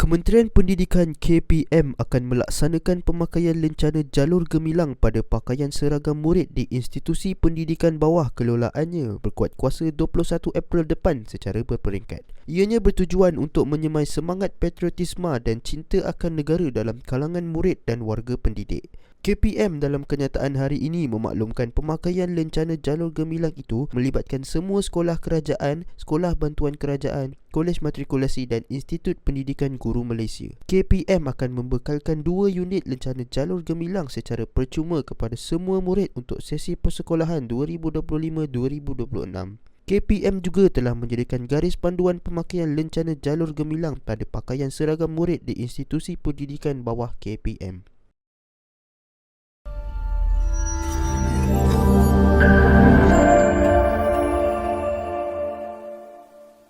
Kementerian Pendidikan KPM akan melaksanakan pemakaian lencana jalur gemilang pada pakaian seragam murid di institusi pendidikan bawah kelolaannya berkuat kuasa 21 April depan secara berperingkat. Ianya bertujuan untuk menyemai semangat patriotisme dan cinta akan negara dalam kalangan murid dan warga pendidik. KPM dalam kenyataan hari ini memaklumkan pemakaian lencana jalur gemilang itu melibatkan semua sekolah kerajaan, sekolah bantuan kerajaan, kolej matrikulasi dan Institut Pendidikan Guru Malaysia. KPM akan membekalkan dua unit lencana jalur gemilang secara percuma kepada semua murid untuk sesi persekolahan 2025-2026. KPM juga telah menjadikan garis panduan pemakaian lencana jalur gemilang pada pakaian seragam murid di institusi pendidikan bawah KPM.